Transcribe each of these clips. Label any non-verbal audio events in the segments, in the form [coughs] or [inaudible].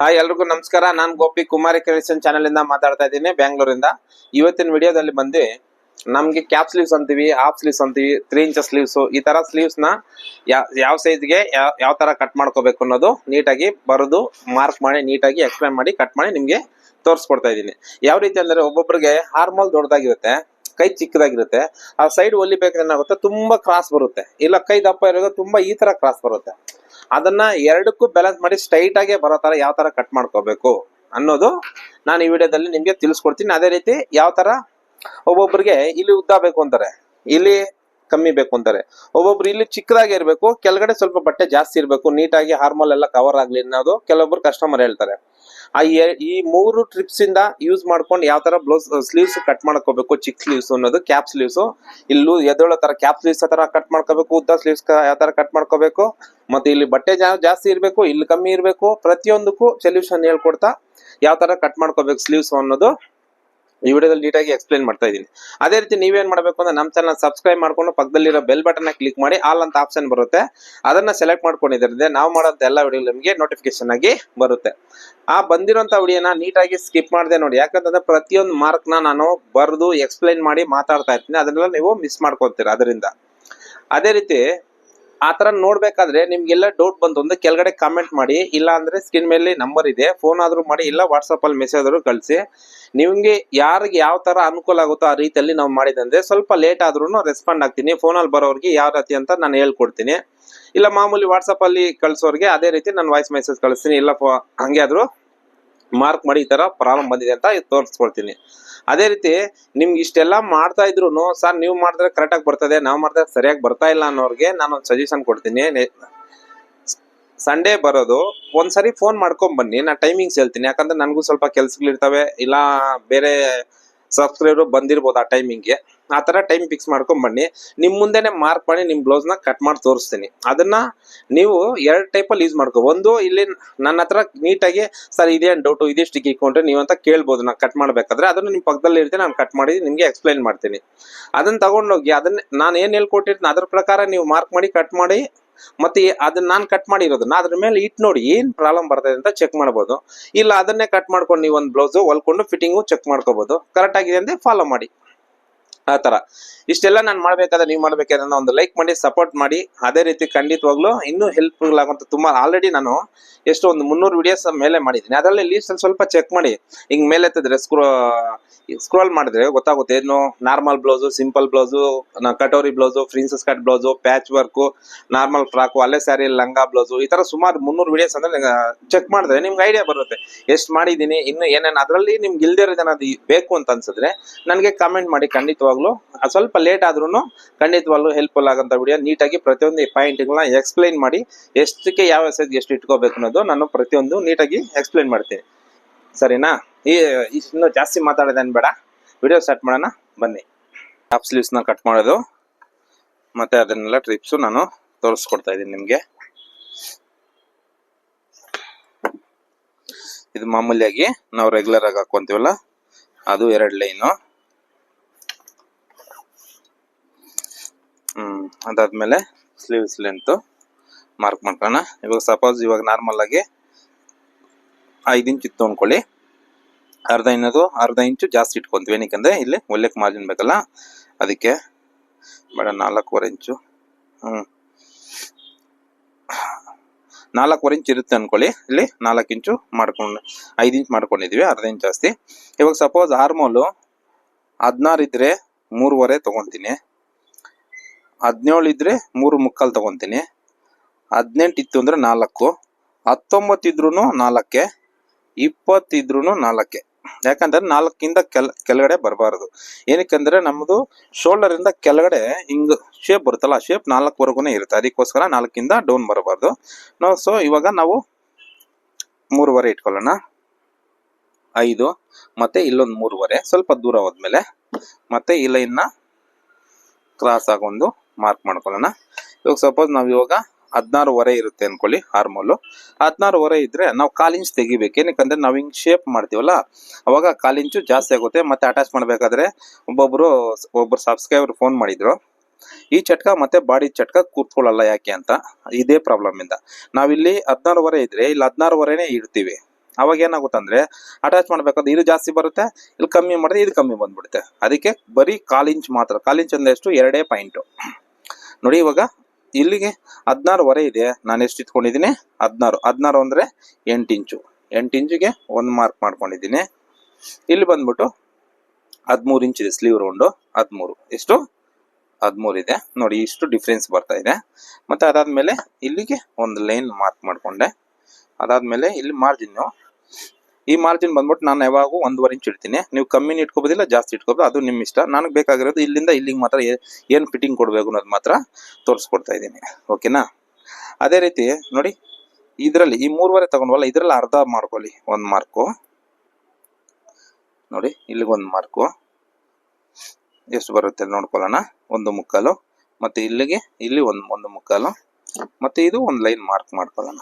Hi, ಎಲ್ರಿಗೂ ನಮಸ್ಕಾರ. ನಾನು ಗೋಪಿ ಕುಮಾರಿ ಕ್ರಿಯೇಷನ್ ಚಾನಲ್ ಇಂದ ಮಾತಾಡ್ತಾ ಇದ್ದೀನಿ ಬೆಂಗಳೂರಿಂದ ಇವತ್ತಿನ ವಿಡಿಯೋದಲ್ಲಿ ಬಂದು ನಮ್ಗೆ ಕ್ಯಾಪ್ ಸ್ಲೀವ್ಸ್ ಅಂತೀವಿ ಹಾಫ್ ಸ್ಲೀವ್ಸ್ ಅಂತೀವಿ ತ್ರೀ ಇಂಚಸ್ ಸ್ಲೀವ್ಸ್ ಈ ತರ ಸ್ಲೀವ್ಸ್ನ ಯಾವ ಸೈಜ್ಗೆ ಯಾವ ತರ ಕಟ್ ಮಾಡ್ಕೋಬೇಕು ಅನ್ನೋದು ನೀಟಾಗಿ ಬರೆದು ಮಾರ್ಕ್ ಮಾಡಿ, ನೀಟಾಗಿ ಎಕ್ಸ್ಪ್ಲೈನ್ ಮಾಡಿ ಕಟ್ ಮಾಡಿ ನಿಮ್ಗೆ ತೋರಿಸ್ಕೊಡ್ತಾ ಇದ್ದೀನಿ. ಯಾವ ರೀತಿ ಅಂದ್ರೆ ಒಬ್ಬೊಬ್ಬರಿಗೆ ಹಾರ್ಮೋಲ್ ದೊಡ್ಡದಾಗಿರುತ್ತೆ, ಕೈ ಚಿಕ್ಕದಾಗಿರುತ್ತೆ, ಆ ಸೈಡ್ ಹೊಲಿಬೇಕು ಏನಾಗುತ್ತೆ, ತುಂಬಾ ಕ್ರಾಸ್ ಬರುತ್ತೆ. ಇಲ್ಲ ಕೈ ದಪ್ಪ ಇರೋದು, ತುಂಬಾ ಈ ತರ ಕ್ರಾಸ್ ಬರುತ್ತೆ. ಅದನ್ನ ಎರಡಕ್ಕೂ ಬ್ಯಾಲೆನ್ಸ್ ಮಾಡಿ ಸ್ಟ್ರೈಟ್ ಆಗಿ ಬರೋ ತರ ಯಾವ ತರ ಕಟ್ ಮಾಡ್ಕೋಬೇಕು ಅನ್ನೋದು ನಾನು ಈ ವಿಡಿಯೋದಲ್ಲಿ ನಿಮ್ಗೆ ತಿಳಿಸ್ಕೊಡ್ತೀನಿ. ಅದೇ ರೀತಿ ಯಾವ ತರ ಒಬ್ಬೊಬ್ರಿಗೆ ಇಲ್ಲಿ ಉದ್ದ ಬೇಕು ಅಂತಾರೆ ಇಲ್ಲಿ ಕಮ್ಮಿ ಬೇಕು ಅಂತಾರೆ ಒಬ್ಬೊಬ್ರು ಇಲ್ಲಿ ಚಿಕ್ಕದಾಗಿ ಇರಬೇಕು, ಕೆಳಗಡೆ ಸ್ವಲ್ಪ ಬಟ್ಟೆ ಜಾಸ್ತಿ ಇರಬೇಕು, ನೀಟಾಗಿ ಹಾರ್ಮೋಲ್ ಎಲ್ಲ ಕವರ್ ಆಗ್ಲಿ ಅನ್ನೋದು ಕೆಲವೊಬ್ರು ಕಸ್ಟಮರ್ ಹೇಳ್ತಾರೆ. ಆ ಈ ಮೂರು ಟ್ರಿಪ್ಸ್ ಇಂದ ಯೂಸ್ ಮಾಡ್ಕೊಂಡು ಯಾವ ತರ ಬ್ಲೌಸ್ ಸ್ಲೀವ್ಸ್ ಕಟ್ ಮಾಡ್ಕೋಬೇಕು ಚಿಕ್ ಸ್ಲೀವ್ಸ್ ಅನ್ನೋದು ಕ್ಯಾಪ್ ಸ್ಲೀವ್ಸ್ ಇಲ್ಲೂ ಎದೊಳ ತರ ಕ್ಯಾಪ್ ಸ್ಲೀವ್ಸ್ ತರ ಕಟ್ ಮಾಡ್ಕೋಬೇಕು, ಉದ್ದ ಸ್ಲೀವ್ಸ್ ಯಾವ ತರ ಕಟ್ ಮಾಡ್ಕೋಬೇಕು. ಮತ್ತೆ ಇಲ್ಲಿ ಬಟ್ಟೆ ಜಾಸ್ತಿ ಇರಬೇಕು, ಇಲ್ಲಿ ಕಮ್ಮಿ ಇರಬೇಕು. ಪ್ರತಿಯೊಂದಕ್ಕೂ ಸೊಲ್ಯೂಷನ್ ಹೇಳ್ಕೊಡ್ತಾ ಯಾವ ತರ ಕಟ್ ಮಾಡ್ಕೋಬೇಕು ಸ್ಲೀವ್ಸ್ ಅನ್ನೋದು. ಈ ವಿಡಿಯೋದಲ್ಲಿ ನೀಟಾಗಿ ಎಕ್ಸ್ಪ್ಲೈನ್ ಮಾಡ್ತಾ ಇದ್ದೀನಿ. ಅದೇ ರೀತಿ ನೀವೇನ್ ಮಾಡಬೇಕು ಅಂದ್ರೆ ನಮ್ಮ ಚಾನಲ್ ಸಬ್ಸ್ಕ್ರೈಬ್ ಮಾಡ್ಕೊಂಡು ಪಕ್ಕದಲ್ಲಿರೋ ಬೆಲ್ ಬಟನ್ ಕ್ಲಿಕ್ ಮಾಡಿ ಆಲ್ ಅಂತ ಆಪ್ಷನ್ ಬರುತ್ತೆ. ಅದನ್ನ ಸೆಲೆಕ್ಟ್ ಮಾಡ್ಕೊಂಡಿದ್ರಿಂದ ನಾವು ಮಾಡೋಂಥ ಎಲ್ಲ ವಿಡಿಯೋ ನಿಮಗೆ ನೋಟಿಫಿಕೇಶನ್ ಆಗಿ ಬರುತ್ತೆ. ಆ ಬಂದಿರೋಂಥ ವಿಡಿಯೋನ ನೀಟಾಗಿ ಸ್ಕಿಪ್ ಮಾಡಿದೆ ನೋಡಿ. ಯಾಕಂತಂದ್ರೆ ಪ್ರತಿಯೊಂದು ಮಾರ್ಕ್ನ ನಾನು ಬರೆದು ಎಕ್ಸ್ಪ್ಲೈನ್ ಮಾಡಿ ಮಾತಾಡ್ತಾ ಇರ್ತೀನಿ. ಅದನ್ನೆಲ್ಲ ನೀವು ಮಿಸ್ ಮಾಡ್ಕೊತೀರ ಅದರಿಂದ. ಅದೇ ರೀತಿ ಆ ತರ ನೋಡ್ಬೇಕಾದ್ರೆ ನಿಮ್ಗೆಲ್ಲ ಡೌಟ್ ಬಂತು ಅಂದ್ರೆ ಕೆಳಗಡೆ ಕಾಮೆಂಟ್ ಮಾಡಿ. ಇಲ್ಲ ಅಂದ್ರೆ ಸ್ಕ್ರೀನ್ ಮೇಲೆ ನಂಬರ್ ಇದೆ. ಫೋನ್ ಆದ್ರೂ ಮಾಡಿ, ಇಲ್ಲ ವಾಟ್ಸಪ್ ಅಲ್ಲಿ ಮೆಸೇಜ್ ಆದ್ರೂ ಕಳಿಸಿ. ನಿಮ್ಗೆ ಯಾರಿಗೆ ಯಾವ ತರ ಅನುಕೂಲ ಆಗುತ್ತೋ ಆ ರೀತಿಯಲ್ಲಿ ನಾವು ಮಾಡಿದಂದ್ರೆ ಸ್ವಲ್ಪ ಲೇಟ್ ಆದ್ರೂ ರೆಸ್ಪಾಂಡ್ ಆಗ್ತೀನಿ. ಫೋನ್ ಅಲ್ಲಿ ಬರೋರಿಗೆ ಯಾವ ರೀತಿ ಅಂತ ನಾನು ಹೇಳ್ಕೊಡ್ತೀನಿ. ಇಲ್ಲ ಮಾಮೂಲಿ ವಾಟ್ಸಪ್ ಅಲ್ಲಿ ಕಳ್ಸೋರಿಗೆ ಅದೇ ರೀತಿ ನಾನು ವಾಯ್ಸ್ ಮೆಸೇಜ್ ಕಳಿಸ್ತೀನಿ. ಇಲ್ಲ ಹಂಗೆ ಆದ್ರೂ ಮಾರ್ಕ್ ಮಾಡಿ ಈ ತರ ಪ್ರಾಬ್ಲಮ್ ಬಂದಿದೆ ಅಂತ ತೋರಿಸ್ಕೊಳ್ತೀನಿ ಅದೇ ರೀತಿ ನಿಮ್ಗೆ ಇಷ್ಟೆಲ್ಲ ಮಾಡ್ತಾ ಇದ್ರು ಸರ್ ನೀವು ಮಾಡಿದ್ರೆ ಕರೆಕ್ಟ್ ಆಗಿ ಬರ್ತದೆ, ನಾವು ಮಾಡಿದ್ರೆ ಸರಿಯಾಗಿ ಬರ್ತಾ ಇಲ್ಲ ಅನ್ನೋರ್ಗೆ ನಾನು ಒಂದು ಸಜೆಷನ್ ಕೊಡ್ತೀನಿ ಸಂಡೇ ಬರೋದು, ಒಂದ್ಸರಿ ಫೋನ್ ಮಾಡ್ಕೊಂಡ್ ಬನ್ನಿ ನಾ ಟೈಮಿಂಗ್ಸ್ ಹೇಳ್ತೀನಿ. ಯಾಕಂದ್ರೆ ನನಗೂ ಸ್ವಲ್ಪ ಕೆಲ್ಸಗಳಿರ್ತವೆ, ಇಲ್ಲ ಬೇರೆ ಸಬ್ಸ್ಕ್ರೈಬರ್ ಬಂದಿರ್ಬೋದು ಆ ಟೈಮಿಂಗ್ಗೆ ಆ ತರ ಟೈಮ್ ಫಿಕ್ಸ್ ಮಾಡ್ಕೊಂಡ್ ಬನ್ನಿ ನಿಮ್ ಮುಂದೆನೆ ಮಾರ್ಕ್ ಮಾಡಿ ನಿಮ್ ಬ್ಲೌಸ್ನ ಕಟ್ ಮಾಡಿ ತೋರಿಸ್ತೀನಿ. ಅದನ್ನ ನೀವು ಎರಡು ಟೈಪಲ್ಲಿ ಯೂಸ್ ಮಾಡ್ಕೊ. ಒಂದು ಇಲ್ಲಿ ನನ್ನ ಹತ್ರ ನೀಟಾಗಿ ಸರ್ ಇದೇನು ಡೌಟು ಸ್ಟಿಕ್ ಇಟ್ಕೊಂಡ್ರೆ ನೀವು ಅಂತ ಕೇಳ್ಬೋದು. ನಾನು ಕಟ್ ಮಾಡ್ಬೇಕಾದ್ರೆ ಅದನ್ನ ನಿಮ್ ಪಕ್ಕದಲ್ಲಿ ಇರ್ತೀನಿ, ನಾನು ಕಟ್ ಮಾಡಿ ನಿಮ್ಗೆ ಎಕ್ಸ್ಪ್ಲೈನ್ ಮಾಡ್ತೀನಿ. ಅದನ್ನ ತಗೊಂಡೋಗಿ, ಅದನ್ನ ನಾನು ಏನ್ ಹೇಳ್ಕೊಟ್ಟಿರ್ತೀನಿ, ಅದ್ರ ಪ್ರಕಾರ ನೀವು ಮಾರ್ಕ್ ಮಾಡಿ ಕಟ್ ಮಾಡಿ, ಮತ್ತೆ ಅದನ್ನ ನಾನು ಕಟ್ ಮಾಡಿರೋದನ್ನ ಅದ್ರ ಮೇಲೆ ಇಟ್ ನೋಡಿ ಏನ್ ಪ್ರಾಬ್ಲಮ್ ಬರ್ತದೆ ಅಂತ ಚೆಕ್ ಮಾಡ್ಬೋದು. ಇಲ್ಲ ಅದನ್ನೇ ಕಟ್ ಮಾಡ್ಕೊಂಡು ನೀವು ಒಂದು ಬ್ಲೌಸ್ ಹೊಲ್ಕೊಂಡು ಫಿಟ್ಟಿಂಗು ಚೆಕ್ ಮಾಡ್ಕೋಬಹುದು ಕರೆಕ್ಟ್ ಆಗಿದೆ ಅಂದ್ರೆ ಫಾಲೋ ಮಾಡಿ. ಆ ತರ. ಇಷ್ಟೆಲ್ಲ ನಾನು ಮಾಡ್ಬೇಕಾದ್ರೆ ನೀವು ಮಾಡ್ಬೇಕಾದ್ರೆ ಒಂದು ಲೈಕ್ ಮಾಡಿ ಸಪೋರ್ಟ್ ಮಾಡಿ, ಅದೇ ರೀತಿ ಖಂಡಿತವಾಗ್ಲೂ ಇನ್ನೂ ಹೆಲ್ಪ್ಫುಲ್ ಆಗುವಂತ ತುಂಬಾ ಆಲ್ರೆಡಿ ನಾನು ಎಷ್ಟು ಒಂದು ಮುನ್ನೂರು ವಿಡಿಯೋಸ್ ಮೇಲೆ ಮಾಡಿದ್ದೀನಿ. ಅದರಲ್ಲಿ ಲೀಸ್ಟ್ ಅಲ್ಲಿ ಸ್ವಲ್ಪ ಚೆಕ್ ಮಾಡಿ. ಹಿಂಗ್ ಮೇಲೆ ಎತ್ತಿದ್ರೆ ಸ್ಕ್ರೋ ಸ್ಕ್ರೋಲ್ ಮಾಡಿದ್ರೆ ಗೊತ್ತಾಗುತ್ತೆ. ಏನು normal blouse simple blouse katori blouse princess cut blouse patch work normal frock ಅಲ್ಲೇ ಸ್ಯಾರಿ ಲಂಗಾ ಬ್ಲೌಸು ಈ ತರ ಸುಮಾರು ಮುನ್ನೂರು ವಿಡಿಯೋಸ್ ಅಂದ್ರೆ ಚೆಕ್ ಮಾಡಿದ್ರೆ ನಿಮ್ಗೆ ಐಡಿಯಾ ಬರುತ್ತೆ. ಎಷ್ಟು ಮಾಡಿದ್ದೀನಿ, ಇನ್ನು ಏನೇನು, ಅದರಲ್ಲಿ ನಿಮ್ಗೆ ಇಲ್ದೇ ಇರೋದನ್ನ ಬೇಕು ಅಂತ ಅನ್ಸಿದ್ರೆ ನನಗೆ ಕಾಮೆಂಟ್ ಮಾಡಿ ಖಂಡಿತವಾಗ್ಲೂ. ಅದ್ ಸ್ವಲ್ಪ ಲೇಟ್ ಆದ್ರೂ ಖಂಡಿತವಾಗ್ಲೂ ಹೆಲ್ಪ್ಫುಲ್ ಆಗಂತ ವಿಡಿಯೋ ನೀಟಾಗಿ ಪ್ರತಿಯೊಂದು ಪಾಯಿಂಟ್ಗಳನ್ನ ಎಕ್ಸ್ಪ್ಲೈನ್ ಮಾಡಿ ಎಷ್ಟಕ್ಕೆ ಯಾವ ಸೈಜ್ ಎಷ್ಟು ಇಟ್ಕೋಬೇಕು ಅನ್ನೋದು ನಾನು ಪ್ರತಿಯೊಂದು ನೀಟಾಗಿ ಎಕ್ಸ್ಪ್ಲೈನ್ ಮಾಡ್ತೀನಿ. ಸರಿನಾ? ಈ ಇನ್ನು ಜಾಸ್ತಿ ಮಾತಾಡೋದೇನು ಬೇಡ. ವಿಡಿಯೋ ಸ್ಟಾರ್ಟ್ ಮಾಡೋಣ. ಬನ್ನಿ. ಟಾಪ್ ಸ್ಲೀವ್ಸ್ನ ಕಟ್ ಮಾಡೋದು. ಮತ್ತೆ ಅದನ್ನೆಲ್ಲ ಟ್ರಿಪ್ಸು ನಾನು ತೋರಿಸ್ಕೊಡ್ತಾ ಇದ್ದೀನಿ ನಿಮಗೆ. ಇದು ಮಾಮೂಲಿಯಾಗಿ ನಾವು ರೆಗ್ಯುಲರ್ ಆಗಿ ಹಾಕೊಂತೀವಲ್ಲ ಅದು ಎರಡು ಲೈನು ಅದಾದ್ಮೇಲೆ ಸ್ಲೀವ್ಸ್ ಲೆಂತ್ ಮಾರ್ಕ್ ಮಾಡ್ಕೊಳ್ಳೋಣ. ಇವಾಗ ಸಪೋಸ್ ಇವಾಗ ನಾರ್ಮಲ್ ಆಗಿ ಐದು ಇಂಚ್ ಇತ್ತು ಅನ್ಕೊಳ್ಳಿ. ಅರ್ಧ ಇನ್ನದು, ಅರ್ಧ ಇಂಚು ಜಾಸ್ತಿ ಇಟ್ಕೊಂತೀವಿ. ಏನಕ್ಕೆಂದ್ರೆ ಇಲ್ಲಿ ಒಳ್ಳೆಕ್ ಮಾರ್ಜಿನ್ ಬೇಕಲ್ಲ? ಅದಕ್ಕೆ ಬೇಡ, ನಾಲ್ಕೂವರೆ ಇಂಚು ಹ್ಞೂ ನಾಲ್ಕೂವರೆ ಇಂಚ್ ಇರುತ್ತೆ ಅನ್ಕೊಳ್ಳಿ. ಇಲ್ಲಿ ನಾಲ್ಕು ಇಂಚು ಮಾಡ್ಕೊಂಡು, ಐದು ಇಂಚ್ ಮಾಡ್ಕೊಂಡಿದ್ವಿ, ಅರ್ಧ ಇಂಚ್ ಜಾಸ್ತಿ. ಇವಾಗ ಸಪೋಸ್ ಆರ್ಮೋಲು ಹದಿನಾರು ಇದ್ರೆ ಮೂರುವರೆ ತಗೊಂತೀನಿ. ಹದಿನೇಳು ಇದ್ದರೆ ಮೂರು ಮುಕ್ಕಾಲು ತಗೊಂತೀನಿ. ಹದಿನೆಂಟು ಇತ್ತು ಅಂದ್ರೆ ನಾಲ್ಕು. ಹತ್ತೊಂಬತ್ತು ಇದ್ರೂ ನಾಲ್ಕೆ. ಇಪ್ಪತ್ತಿದ್ರು ನಾಲ್ಕೆ. ಯಾಕಂದ್ರೆ ನಾಲ್ಕಿಂದ ಕೆಲ, ಕೆಳಗಡೆ ಬರಬಾರದು. ಏನಕ್ಕೆಂದರೆ ನಮ್ಮದು ಶೋಲ್ಡರಿಂದ ಕೆಳಗಡೆ ಹಿಂಗೆ ಶೇಪ್ ಬರುತ್ತಲ್ಲ ಶೇಪ್ ನಾಲ್ಕುವರೆಗೂ ಇರುತ್ತೆ. ಅದಕ್ಕೋಸ್ಕರ ನಾಲ್ಕಿಂದ ಡೌನ್ ಬರಬಾರ್ದು. ನಾವು ಸೊ ಇವಾಗ ನಾವು ಮೂರುವರೆ ಇಟ್ಕೊಳ್ಳೋಣ. ಐದು. ಮತ್ತೆ ಇಲ್ಲೊಂದು ಮೂರುವರೆ. ಸ್ವಲ್ಪ ದೂರ ಹೋದ್ಮೇಲೆ. ಮತ್ತೆ ಈ ಲೈನ್ನ ಕ್ರಾಸ್ ಆಗೊಂದು ಮಾರ್ಕ್ ಮಾಡ್ಕೊಳ್ಳೋಣ. ಇವಾಗ ಸಪೋಸ್ ನಾವು ಇವಾಗ ಹದಿನಾರುವರೆ ಇರುತ್ತೆ ಅನ್ಕೊಳ್ಳಿ ಹಾರ್ಮೋಲು ಹದಿನಾರುವರೆ ಇದ್ರೆ ನಾವು ಕಾಲಿಂಚ್ ತೆಗಿಬೇಕು. ಏನಕ್ಕಂದ್ರೆ ನಾವು ಹಿಂಗ್ ಶೇಪ್ ಮಾಡ್ತೀವಲ್ಲ, ಅವಾಗ ಕಾಲಿಂಚು ಜಾಸ್ತಿ ಆಗುತ್ತೆ. ಮತ್ತೆ ಅಟ್ಯಾಚ್ ಮಾಡ್ಬೇಕಾದ್ರೆ ಒಬ್ಬೊಬ್ರು ಒಬ್ಬರು ಸಬ್ಸ್ಕ್ರೈಬರ್ ಫೋನ್ ಮಾಡಿದ್ರು. ಈ ಚಟ್ಕ ಮತ್ತೆ ಬಾಡಿ ಚಟ್ಕ ಕೂತ್ಕೊಳ್ಳಲ್ಲ ಯಾಕೆ ಅಂತ, ಇದೇ ಪ್ರಾಬ್ಲಮ್ ಇಂದ. ನಾವಿಲ್ಲಿ ಹದಿನಾರುವರೆ ಇದ್ರೆ ಇಲ್ಲಿ ಹದಿನಾರುವರೆನೇ ಇಡ್ತೀವಿ. ಅವಾಗ ಏನಾಗುತ್ತಂದ್ರೆ ಅಟ್ಯಾಚ್ ಮಾಡ್ಬೇಕಾದ್ರೆ ಇದು ಜಾಸ್ತಿ ಬರುತ್ತೆ, ಇಲ್ಲಿ ಕಮ್ಮಿ ಮಾಡಿದ್ರೆ ಇದು ಕಮ್ಮಿ ಬಂದ್ಬಿಡುತ್ತೆ. ಅದಕ್ಕೆ ಬರೀ ಕಾಲಿಂಚ್ ಮಾತ್ರ. ಕಾಲಿಂಚ್ ಅಂದ್ರೆ ಎಷ್ಟು? ಎರಡೇ ಪಾಯಿಂಟು ನೋಡಿ ಇವಾಗ ಇಲ್ಲಿಗೆ ಹದಿನಾರುವರೆ ಇದೆ. ನಾನು ಎಷ್ಟು ಇಟ್ಕೊಂಡಿದ್ದೀನಿ? ಹದಿನಾರು. ಹದಿನಾರು ಅಂದರೆ ಎಂಟು ಇಂಚು. ಎಂಟು ಇಂಚಿಗೆ ಒಂದು ಮಾರ್ಕ್ ಮಾಡ್ಕೊಂಡಿದ್ದೀನಿ. ಇಲ್ಲಿ ಬಂದ್ಬಿಟ್ಟು ಹದಿಮೂರು ಇಂಚ್ ಇದೆ ಸ್ಲೀವ್ ರೌಂಡು ಹದಿಮೂರು. ಎಷ್ಟು? ಹದಿಮೂರು ಇದೆ. ನೋಡಿ ಇಷ್ಟು ಡಿಫ್ರೆನ್ಸ್ ಬರ್ತಾ ಇದೆ. ಮತ್ತು ಅದಾದಮೇಲೆ ಇಲ್ಲಿಗೆ ಒಂದು ಲೈನ್ ಮಾರ್ಕ್ ಮಾಡಿಕೊಂಡೆ. ಅದಾದಮೇಲೆ ಇಲ್ಲಿ ಮಾರ್ಜಿನ್ ಈ ಮಾರ್ಜಿನ್ ಬಂದ್ಬಿಟ್ಟು ನಾನು ಯಾವಾಗೂ ಒಂದೂವರೆ ಇಂಚ್ ಇಡ್ತೀನಿ. ನೀವು ಕಮ್ಮಿನ ಇಟ್ಕೋಬೋದಿಲ್ಲ, ಜಾಸ್ತಿ ಇಟ್ಕೋಬೋದು, ಅದು ನಿಮ್ಮ ಇಷ್ಟ. ನನಗೆ ಬೇಕಾಗಿರೋದು ಇಲ್ಲಿಂದ ಇಲ್ಲಿಗೆ ಮಾತ್ರ ಏನು ಫಿಟ್ಟಿಂಗ್ ಕೊಡಬೇಕು ಅನ್ನೋದು ಮಾತ್ರ ತೋರಿಸ್ಕೊಡ್ತಾ ಇದ್ದೀನಿ. ಓಕೆನಾ ಅದೇ ರೀತಿ ನೋಡಿ, ಇದರಲ್ಲಿ ಈ ಮೂರುವರೆ ತಗೊಂಡ್ವಲ್ಲ, ಇದರಲ್ಲಿ ಅರ್ಧ ಮಾಡ್ಕೊಳ್ಳಿ ಒಂದು ಮಾರ್ಕು ನೋಡಿ, ಇಲ್ಲಿಗೆ ಒಂದು ಮಾರ್ಕು ಎಷ್ಟು ಬರುತ್ತೆ ನೋಡ್ಕೊಳ್ಳೋಣ. ಒಂದು ಮುಕ್ಕಾಲು. ಮತ್ತೆ ಇಲ್ಲಿಗೆ, ಇಲ್ಲಿ ಒಂದು ಒಂದು ಮುಕ್ಕಾಲು. ಮತ್ತೆ ಇದು ಒಂದು ಲೈನ್ ಮಾರ್ಕ್ ಮಾಡ್ಕೊಳ್ಳೋಣ.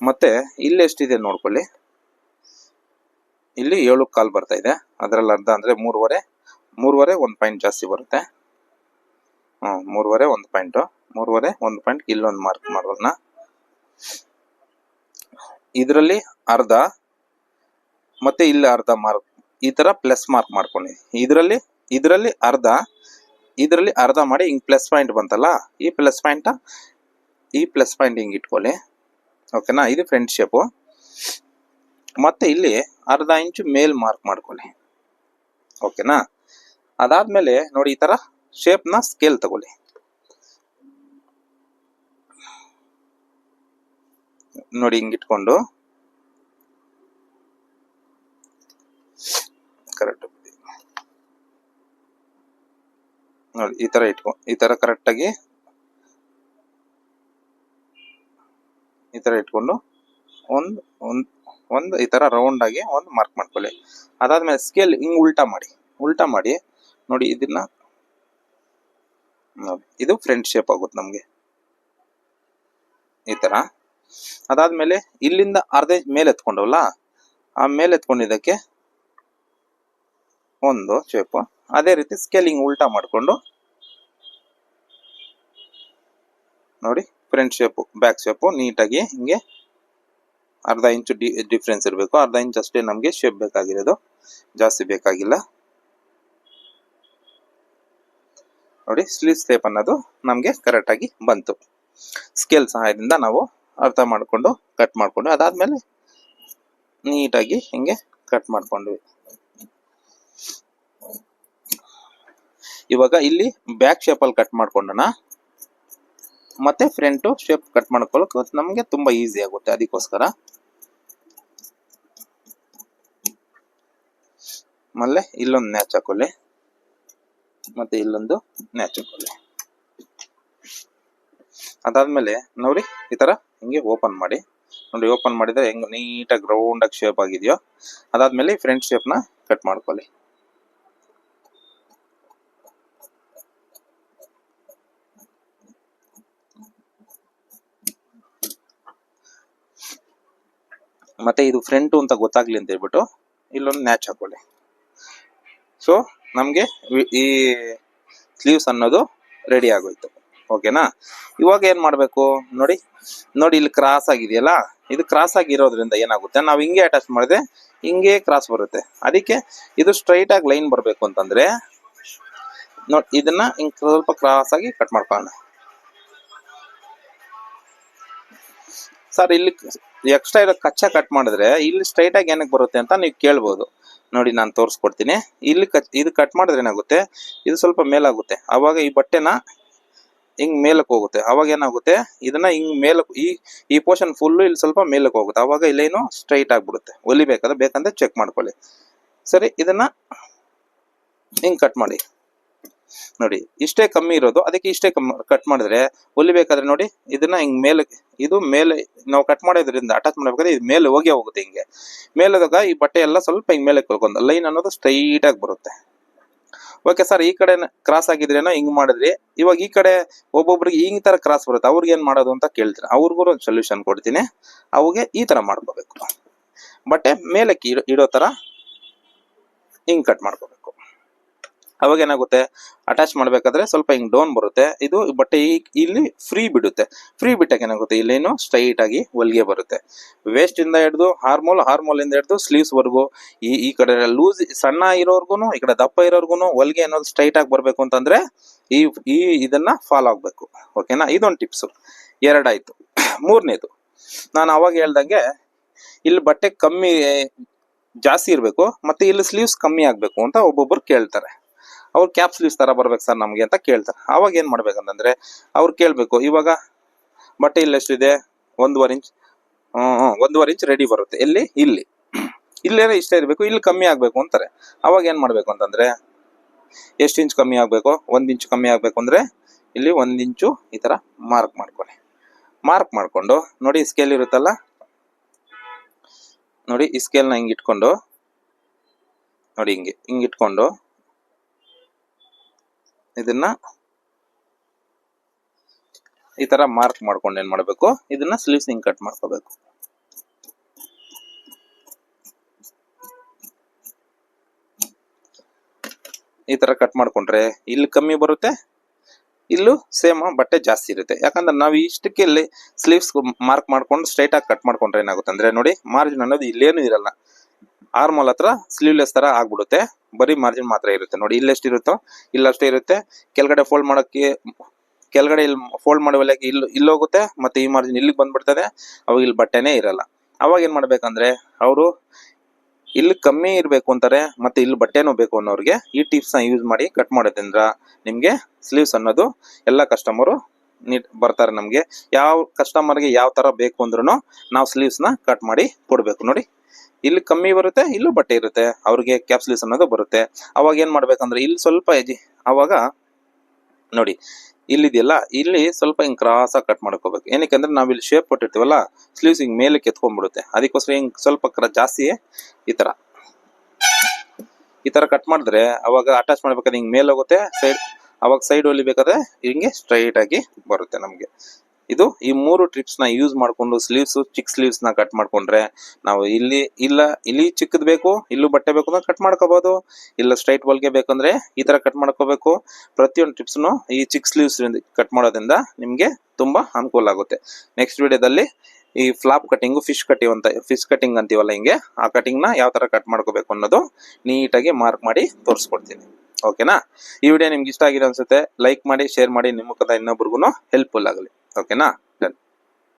ಮತ್ತೆ ಇಲ್ಲಿ ಎಷ್ಟಿದೆ ನೋಡ್ಕೊಳ್ಳಿ. ಇಲ್ಲಿ ಏಳು ಕಾಲ್ ಬರ್ತಾ ಇದೆ. ಅದರಲ್ಲಿ ಅರ್ಧ ಅಂದ್ರೆ ಮೂರುವರೆ. ಮೂರುವರೆ ಒಂದು ಪಾಯಿಂಟ್ ಜಾಸ್ತಿ ಬರುತ್ತೆ. ಹ್ಞೂ ಮೂರುವರೆ ಒಂದು ಪಾಯಿಂಟು ಮೂರುವರೆ ಒಂದು ಪಾಯಿಂಟ್ ಇಲ್ಲೊಂದು ಮಾರ್ಕ್ ಮಾಡೋಣ ಇದರಲ್ಲಿ ಅರ್ಧ ಮತ್ತೆ ಇಲ್ಲಿ ಅರ್ಧ ಮಾರ್ಕ್ ಈ ತರ ಪ್ಲಸ್ ಮಾರ್ಕ್ ಮಾಡ್ಕೊಂಡು ಇದರಲ್ಲಿ ಇದರಲ್ಲಿ ಅರ್ಧ ಇದರಲ್ಲಿ ಅರ್ಧ ಮಾಡಿ ಹಿಂಗೆ ಪ್ಲಸ್ ಪಾಯಿಂಟ್ ಬಂತಲ್ಲ, ಈ ಪ್ಲಸ್ ಪಾಯಿಂಟ್ ಈ ಪ್ಲಸ್ ಪಾಯಿಂಟ್ ಹಿಂಗೆ ಇಟ್ಕೊಳ್ಳಿ. ಓಕೆನಾ ಇದು ಫ್ರೆಂಡ್ ಶೇಪು ಮತ್ತೆ ಇಲ್ಲಿ ಅರ್ಧ ಇಂಚು ಮೇಲ್ ಮಾರ್ಕ್ ಮಾಡ್ಕೊಳ್ಳಿ. ಓಕೆನಾ ಅದಾದ್ಮೇಲೆ ನೋಡಿ ಈ ತರ ಶೇಪ್ನ ಸ್ಕೇಲ್ ತಗೊಳ್ಳಿ. ನೋಡಿ ಹಿಂಗಿಟ್ಕೊಂಡು ಕರೆಕ್ಟ್ ನೋಡಿ ಈ ತರ ಇಟ್ಕೊ ಈ ತರ ಕರೆಕ್ಟ್ ಈ ತರ ಇಟ್ಕೊಂಡು ಒಂದ್ ಒಂದ್ ಈ ತರ ರೌಂಡ್ ಆಗಿ ಒಂದು ಮಾರ್ಕ್ ಮಾಡ್ಕೊಳ್ಳಿ. ಅದಾದ್ಮೇಲೆ ಸ್ಕೇಲ್ ಹಿಂಗ್ ಉಲ್ಟಾ ಮಾಡಿ ಉಲ್ಟಾ ಮಾಡಿ ನೋಡಿ ಇದನ್ನ ಇದು ಫ್ರೆಂಡ್ ಶೇಪ್ ಆಗುತ್ತೆ ನಮ್ಗೆ. ಈ ತರ. ಅದಾದ್ಮೇಲೆ ಇಲ್ಲಿಂದ ಅರ್ಧ ಮೇಲೆ ಎತ್ಕೊಂಡವಲ್ಲ, ಆ ಮೇಲೆ ಎತ್ಕೊಂಡಿದ್ದಕ್ಕೆ ಒಂದು ಶೇಪ್ ಅದೇ ರೀತಿ ಸ್ಕೇಲಿಂಗ್ ಉಲ್ಟಾ ಮಾಡಿಕೊಂಡು ನೋಡಿ. ಫ್ರಂಟ್ ಶೇಪು ಬ್ಯಾಕ್ ಶೇಪು ನೀಟಾಗಿ ಹಿಂಗೆ ಅರ್ಧ ಇಂಚು ಡಿಫ್ರೆನ್ಸ್ ಇರಬೇಕು. ಅರ್ಧ ಇಂಚ್ ಅಷ್ಟೇ ನಮಗೆ ಶೇಪ್ ಬೇಕಾಗಿರೋದು. ಜಾಸ್ತಿ ಬೇಕಾಗಿಲ್ಲ. ನೋಡಿ ಸ್ಲೀವ್ ಸ್ಲೇಪ್ ಅನ್ನೋದು ನಮಗೆ ಕರೆಕ್ಟಾಗಿ ಬಂತು. ಸ್ಕೇಲ್ ಸಹಾಯದಿಂದ ನಾವು ಅರ್ಥ ಮಾಡಿಕೊಂಡು ಕಟ್ ಮಾಡಿಕೊಂಡು, ಅದಾದಮೇಲೆ ನೀಟಾಗಿ ಹಿಂಗೆ ಕಟ್ ಮಾಡ್ಕೊಂಡ್ವಿ. ಇವಾಗ ಇಲ್ಲಿ ಬ್ಯಾಕ್ ಶೇಪಲ್ಲಿ ಕಟ್ ಮಾಡ್ಕೊಂಡೋಣ. ಮತ್ತೆ ಫ್ರಂಟ್ ಶೇಪ್ ಕಟ್ ಮಾಡ್ಕೊಳ್ಳೋಕೆ ನಮಗೆ ತುಂಬಾ ಈಸಿ ಆಗುತ್ತೆ ಅದಕ್ಕೋಸ್ಕರ. ಆಮೇಲೆ ಇಲ್ಲೊಂದು ನ್ಯಾಚ್ ಹಾಕೊಳ್ಳಿ. ಮತ್ತೆ ಇಲ್ಲೊಂದು ನ್ಯಾಚ್ ಹಾಕೊಳ್ಳಿ. ಅದಾದ್ಮೇಲೆ ನೋಡಿ ಈ ತರ ಹಿಂಗೆ ಓಪನ್ ಮಾಡಿ. ನೋಡಿ ಓಪನ್ ಮಾಡಿದ್ರೆ ಹೆಂಗ್ ನೀಟಾಗಿ ರೌಂಡ್ ಆಗಿ ಶೇಪ್ ಆಗಿದೆಯೋ, ಅದಾದ್ಮೇಲೆ ಫ್ರಂಟ್ ಶೇಪ್ನ ಕಟ್ ಮಾಡ್ಕೊಳ್ಳಿ. ಮತ್ತೆ ಇದು ಫ್ರಂಟ್ ಅಂತ ಗೊತ್ತಾಗ್ಲಿ ಅಂತ ಹೇಳ್ಬಿಟ್ಟು ಇಲ್ಲೊಂದು ನ್ಯಾಚ್ ಹಾಕೊಳ್ಳಿ. ಸೊ ನಮಗೆ ಈ ಸ್ಲೀವ್ಸ್ ಅನ್ನೋದು ರೆಡಿ ಆಗೋಯ್ತು. ಓಕೆನಾ ಇವಾಗ ಏನು ಮಾಡಬೇಕು? ನೋಡಿ ನೋಡಿ ಇಲ್ಲಿ ಕ್ರಾಸ್ ಆಗಿದೆಯಲ್ಲ? ಇದು ಕ್ರಾಸ್ ಆಗಿರೋದ್ರಿಂದ ಏನಾಗುತ್ತೆ? ನಾವು ಹಿಂಗೆ ಅಟ್ಯಾಚ್ ಮಾಡಿದ್ರೆ ಹಿಂಗೆ ಕ್ರಾಸ್ ಬರುತ್ತೆ. ಅದಕ್ಕೆ ಇದು ಸ್ಟ್ರೈಟ್ ಆಗಿ ಲೈನ್ ಬರಬೇಕು ಅಂತಂದ್ರೆ, ನೋಡಿ, ಇದನ್ನ ಹಿಂಗೆ ಸ್ವಲ್ಪ ಕ್ರಾಸ್ ಆಗಿ ಕಟ್ ಮಾಡ್ಕೊಳ್ಳೋಣ. ಸರ್ ಇಲ್ಲಿ ಎಕ್ಸ್ಟ್ರಾ ಇರೋ ಕಚ್ಚಾ ಕಟ್ ಮಾಡಿದ್ರೆ ಇಲ್ಲಿ ಸ್ಟ್ರೈಟ್ ಆಗಿ ಏನಕ್ಕೆ ಬರುತ್ತೆ ಅಂತ ನೀವು ಕೇಳ್ಬೋದು. ನೋಡಿ ನಾನು ತೋರಿಸ್ಕೊಡ್ತೀನಿ. ಇಲ್ಲಿ ಕಚ್ ಇದು ಕಟ್ ಮಾಡಿದ್ರೆ ಏನಾಗುತ್ತೆ? ಇದು ಸ್ವಲ್ಪ ಮೇಲಾಗುತ್ತೆ. ಆವಾಗ ಈ ಬಟ್ಟೆನ ಹಿಂಗೆ ಮೇಲಕ್ಕೆ ಹೋಗುತ್ತೆ. ಅವಾಗ ಏನಾಗುತ್ತೆ? ಇದನ್ನ ಹಿಂಗೆ ಮೇಲಕ್ಕೆ, ಈ ಈ ಪೋರ್ಷನ್ ಫುಲ್ಲು ಇಲ್ಲಿ ಸ್ವಲ್ಪ ಮೇಲಕ್ಕೆ ಹೋಗುತ್ತೆ. ಅವಾಗ ಇಲ್ಲೇನು ಸ್ಟ್ರೈಟ್ ಆಗಿಬಿಡುತ್ತೆ. ಹೊಲಿಬೇಕಾದ್ರೆ ಬೇಕಂದ್ರೆ ಚೆಕ್ ಮಾಡ್ಕೊಳ್ಳಿ. ಸರಿ, ಇದನ್ನ ಹಿಂಗೆ ಕಟ್ ಮಾಡಿ. ನೋಡಿ, ಇಷ್ಟೇ ಕಮ್ಮಿ ಇರೋದು. ಅದಕ್ಕೆ ಇಷ್ಟೇ ಕಟ್ ಮಾಡಿದ್ರೆ ಹೊಲಿಬೇಕಾದ್ರೆ ನೋಡಿ, ಇದನ್ನ ಹಿಂಗ್ ಮೇಲೆ, ಇದು ಮೇಲೆ, ನಾವು ಕಟ್ ಮಾಡೋದ್ರಿಂದ ಅಟ್ಯಾಚ್ ಮಾಡ್ಬೇಕಾದ್ರೆ ಇದು ಮೇಲೆ ಹೋಗಿ ಹೋಗುತ್ತೆ ಹಿಂಗೆ. ಮೇಲೆ ಹೋದಾಗ ಈ ಬಟ್ಟೆ ಎಲ್ಲ ಸ್ವಲ್ಪ ಹಿಂಗ್ ಮೇಲೆ ಕೊಳ್ಕೊಂಡು, ಲೈನ್ ಅನ್ನೋದು ಸ್ಟ್ರೈಟ್ ಆಗಿ ಬರುತ್ತೆ. ಓಕೆ ಸರ್ ಈ ಕಡೆ ಕ್ರಾಸ್ ಆಗಿದ್ರೇನೋ ಹಿಂಗ್ ಮಾಡಿದ್ರಿ. ಇವಾಗ ಈ ಕಡೆ ಒಬ್ಬೊಬ್ರಿಗೆ ಹಿಂಗ್ ತರ ಕ್ರಾಸ್ ಬರುತ್ತೆ. ಅವ್ರಿಗೆ ಏನ್ ಮಾಡೋದು ಅಂತ ಕೇಳ್ತಾರೆ? ಅವ್ರಿಗೂ ಒಂದು ಸೊಲ್ಯೂಷನ್ ಕೊಡ್ತೀನಿ. ಅವಾಗೆ ಈ ತರ ಮಾಡ್ಕೋಬೇಕು. ಬಟ್ಟೆ ಮೇಲಕ್ಕೆ ಇಡೋ ತರ ಹಿಂಗ್ ಕಟ್ ಮಾಡ್ಕೋಬೇಕು. ಅವಾಗ ಏನಾಗುತ್ತೆ? ಅಟ್ಯಾಚ್ ಮಾಡಬೇಕಾದ್ರೆ ಸ್ವಲ್ಪ ಹಿಂಗೆ ಡೌನ್ ಬರುತ್ತೆ. ಇದು ಬಟ್ಟೆ ಇಲ್ಲಿ ಫ್ರೀ ಬಿಡುತ್ತೆ. ಫ್ರೀ ಬಿಟ್ಟಾಗ ಏನಾಗುತ್ತೆ? ಇಲ್ಲೇನು ಸ್ಟ್ರೈಟ್ ಆಗಿ ಹೊಲಿಗೆ ಬರುತ್ತೆ. ವೇಸ್ಟ್ ಇಂದ ಹಿಡಿದು ಹಾರ್ಮೋಲ್ ಹಾರ್ಮೋಲ್ ಇಂದ ಹಿಡಿದು ಸ್ಲೀವ್ಸ್ ವರ್ಗು, ಈ ಈ ಕಡೆ ಲೂಸ್ ಸಣ್ಣ ಇರೋರ್ಗುನು, ಈ ಕಡೆ ದಪ್ಪ ಇರೋರ್ಗುನು ಹೊಲಿಗೆ ಅನ್ನೋದು ಸ್ಟ್ರೈಟ್ ಆಗಿ ಬರಬೇಕು ಅಂತಂದ್ರೆ ಈ ಈ ಇದನ್ನ ಫಾಲೋ ಆಗ್ಬೇಕು. ಓಕೆನಾ ಇದೊಂದು ಟಿಪ್ಸ್ ಎರಡಾಯ್ತು. [coughs] ಮೂರನೇದು. ನಾನು ಅವಾಗ ಹೇಳ್ದಂಗೆ ಇಲ್ಲಿ ಬಟ್ಟೆ ಕಮ್ಮಿ ಜಾಸ್ತಿ ಇರಬೇಕು, ಮತ್ತೆ ಇಲ್ಲಿ ಸ್ಲೀವ್ಸ್ ಕಮ್ಮಿ ಆಗಬೇಕು ಅಂತ ಒಬ್ಬೊಬ್ರು ಕೇಳ್ತಾರೆ. ಅವ್ರು ಕ್ಯಾಪ್ ಸ್ಲೀವ್ಸ್ ತರ ಬರ್ಬೇಕು ಸರ್ ನಮಗೆ ಅಂತ ಕೇಳ್ತಾರೆ. ಅವಾಗ ಏನ್ ಮಾಡ್ಬೇಕಂತಂದ್ರೆ ಅವ್ರು ಕೇಳಬೇಕು, ಇವಾಗ ಬಟ್ಟೆ ಇಲ್ಲಿ ಎಷ್ಟಿದೆ? ಒಂದೂವರೆ ಇಂಚ್ ಒಂದೂವರೆ ಇಂಚ್ ರೆಡಿ ಬರುತ್ತೆ. ಎಲ್ಲಿ? ಇಲ್ಲಿ. ಇಲ್ಲೇನೋ ಇಷ್ಟ ಇರಬೇಕು, ಇಲ್ಲಿ ಕಮ್ಮಿ ಆಗಬೇಕು ಅಂತಾರೆ. ಅವಾಗ ಏನು ಮಾಡಬೇಕು ಅಂತಂದ್ರೆ ಎಷ್ಟು ಇಂಚ್ ಕಮ್ಮಿ ಆಗಬೇಕು? ಒಂದು ಇಂಚ್ ಕಮ್ಮಿ ಆಗಬೇಕು ಅಂದ್ರೆ ಇಲ್ಲಿ ಒಂದು ಇಂಚು ಈ ತರ ಮಾರ್ಕ್ ಮಾಡ್ಕೊಳ್ಳಿ. ಮಾರ್ಕ್ ಮಾಡ್ಕೊಂಡು, ನೋಡಿ ಸ್ಕೇಲ್ ಇರುತ್ತಲ್ಲ? ನೋಡಿ ಈ ಸ್ಕೇಲ್ನ ಹಿಂಗೆ ಇಟ್ಕೊಂಡು, ನೋಡಿ ಹಿಂಗೆ ಹಿಂಗೆ ಇಟ್ಕೊಂಡು ಇದನ್ನ ಈ ತರ ಮಾರ್ಕ್ ಮಾಡ್ಕೊಂಡು ಏನ್ ಮಾಡ್ಬೇಕು? ಇದನ್ನ ಸ್ಲೀವ್ಸ್ ಹಿಂಗ್ ಕಟ್ ಮಾಡ್ಕೋಬೇಕು. ಈ ತರ ಕಟ್ ಮಾಡ್ಕೊಂಡ್ರೆ ಇಲ್ಲಿ ಕಮ್ಮಿ ಬರುತ್ತೆ, ಇಲ್ಲೂ ಸೇಮ್ ಬಟ್ಟೆ ಜಾಸ್ತಿ ಇರುತ್ತೆ. ಯಾಕಂದ್ರೆ ನಾವು ಇಷ್ಟಕ್ಕೆ ಇಲ್ಲಿ ಸ್ಲೀವ್ಸ್ ಮಾರ್ಕ್ ಮಾಡ್ಕೊಂಡು ಸ್ಟ್ರೈಟ್ ಆಗಿ ಕಟ್ ಮಾಡ್ಕೊಂಡ್ರೆ ಏನಾಗುತ್ತೆ ಅಂದ್ರೆ ನೋಡಿ ಮಾರ್ಜಿನ್ ಅನ್ನೋದು ಇಲ್ಲೇನು ಇರಲ್ಲ. ಆರ್ಮೋಲ್ ಹತ್ರ ಸ್ಲೀವ್ಲೆಸ್ ತರ ಆಗ್ಬಿಡುತ್ತೆ. ಬರೀ ಮಾರ್ಜಿನ್ ಮಾತ್ರ ಇರುತ್ತೆ. ನೋಡಿ ಇಲ್ಲೆಷ್ಟು ಇರುತ್ತೋ ಇಲ್ಲಷ್ಟೇ ಇರುತ್ತೆ. ಕೆಳಗಡೆ ಫೋಲ್ಡ್ ಮಾಡೋಕ್ಕೆ, ಕೆಳಗಡೆ ಇಲ್ಲಿ ಫೋಲ್ಡ್ ಮಾಡುವ ಹೊಲಿಗೆ ಇಲ್ಲಿ ಇಲ್ಲೋಗುತ್ತೆ ಮತ್ತೆ ಈ ಮಾರ್ಜಿನ್ ಇಲ್ಲಿಗೆ ಬಂದ್ಬಿಡ್ತದೆ. ಅವಾಗ ಇಲ್ಲಿ ಬಟ್ಟೆನೇ ಇರಲ್ಲ. ಅವಾಗ ಏನ್ ಮಾಡ್ಬೇಕಂದ್ರೆ, ಅವರು ಇಲ್ಲಿ ಕಮ್ಮಿ ಇರಬೇಕು ಅಂತಾರೆ, ಮತ್ತೆ ಇಲ್ಲಿ ಬಟ್ಟೆನೂ ಬೇಕು ಅನ್ನೋರಿಗೆ ಈ ಟಿಪ್ಸ್ನ ಯೂಸ್ ಮಾಡಿ ಕಟ್ ಮಾಡೋದ್ರಿಂದ ನಿಮ್ಗೆ ಸ್ಲೀವ್ಸ್ ಅನ್ನೋದು ಎಲ್ಲ ಕಸ್ಟಮರು ನೀಟ್ ಬರ್ತಾರೆ ನಮಗೆ. ಯಾವ ಕಸ್ಟಮರ್ಗೆ ಯಾವ ತರ ಬೇಕು ಅಂದ್ರೂ ನಾವು ಸ್ಲೀವ್ಸ್ನ ಕಟ್ ಮಾಡಿ ಕೊಡಬೇಕು. ನೋಡಿ ಇಲ್ಲಿ ಕಮ್ಮಿ ಬರುತ್ತೆ, ಇಲ್ಲೂ ಬಟ್ಟೆ ಇರುತ್ತೆ, ಅವ್ರಿಗೆ ಕ್ಯಾಪ್ಸುಲಿಸ್ ಅನ್ನೋದು ಬರುತ್ತೆ. ಅವಾಗ ಏನು ಮಾಡ್ಬೇಕಂದ್ರೆ, ಇಲ್ಲಿ ಸ್ವಲ್ಪ ಎಜಿ, ಅವಾಗ ನೋಡಿ, ಇಲ್ಲಿದೆಯಲ್ಲ, ಇಲ್ಲಿ ಸ್ವಲ್ಪ ಹಿಂಗೆ ಕ್ರಾಸ್ ಆಗಿ ಕಟ್ ಮಾಡ್ಕೋಬೇಕು. ಏನಕ್ಕೆ ಅಂದ್ರೆ ನಾವ್ ಇಲ್ಲಿ ಶೇಪ್ ಕೊಟ್ಟಿರ್ತೀವಲ್ಲ ಸ್ಲೀವ್ಸ್ ಹಿಂಗೆ ಮೇಲೆ ಕೆತ್ಕೊಂಡ್ಬಿಡುತ್ತೆ. ಅದಕ್ಕೋಸ್ಕರ ಹಿಂಗೆ ಸ್ವಲ್ಪ ಕ್ರ- ಜಾಸ್ತಿ ಈ ತರ. ಈ ತರ ಕಟ್ ಮಾಡಿದ್ರೆ ಅವಾಗ ಅಟ್ಯಾಚ್ ಮಾಡ್ಬೇಕಾದ್ರೆ ಹಿಂಗ್ ಮೇಲೆ ಹೋಗುತ್ತೆ ಸೈಡ್ ಅವಾಗ ಸೈಡ್ ಹೊಲಿಬೇಕಾದ್ರೆ ಹಿಂಗೆ ಸ್ಟ್ರೈಟ್ ಆಗಿ ಬರುತ್ತೆ ನಮ್ಗೆ. ಇದು ಈ ಮೂರು ಟ್ರಿಪ್ಸ್ನ ಯೂಸ್ ಮಾಡ್ಕೊಂಡು ಸ್ಲೀವ್ಸ್ ಚಿಕ್ಕ ಸ್ಲೀವ್ಸ್ನ ಕಟ್ ಮಾಡ್ಕೊಂಡ್ರೆ ನಾವು ಇಲ್ಲಿ, ಇಲ್ಲ, ಇಲ್ಲಿ ಚಿಕ್ಕದ್ ಬೇಕು, ಇಲ್ಲೂ ಬಟ್ಟೆ ಬೇಕು ಅಂದ್ರೆ ಕಟ್ ಮಾಡ್ಕೋಬಹುದು ಇಲ್ಲ ಸ್ಟ್ರೈಟ್ ಬಾಲ್ಗೆ ಬೇಕಂದ್ರೆ ಈ ತರ ಕಟ್ ಮಾಡ್ಕೋಬೇಕು. ಪ್ರತಿಯೊಂದು ಟಿಪ್ಸ್ನು ಈ ಚಿಕ್ ಸ್ಲೀವ್ಸ್ ಕಟ್ ಮಾಡೋದ್ರಿಂದ ನಿಮ್ಗೆ ತುಂಬಾ ಅನುಕೂಲ ಆಗುತ್ತೆ. ನೆಕ್ಸ್ಟ್ ವಿಡಿಯೋದಲ್ಲಿ ಈ ಫ್ಲಾಪ್ ಕಟಿಂಗ್ ಫಿಶ್ ಕಟಿಂಗ್ ಅಂತ ಫಿಶ್ ಕಟಿಂಗ್ ಅಂತೀವಲ್ಲ ಹಿಂಗೆ, ಆ ಕಟಿಂಗ್ನ ಯಾವ ತರ ಕಟ್ ಮಾಡ್ಕೋಬೇಕು ಅನ್ನೋದು ನೀಟಾಗಿ ಮಾರ್ಕ್ ಮಾಡಿ ತೋರಿಸ್ಕೊಡ್ತೀನಿ. ಓಕೆನಾ ಈ ವಿಡಿಯೋ ನಿಮ್ಗೆ ಇಷ್ಟ ಆಗಿದೆ ಅನ್ಸುತ್ತೆ ಲೈಕ್ ಮಾಡಿ ಶೇರ್ ಮಾಡಿ, ನಿಮ್ಮ ಕದ ಇನ್ನೊಬ್ರಿಗೂ ಹೆಲ್ಪ್ಫುಲ್ ಆಗಲಿ. ಓಕೆನಾ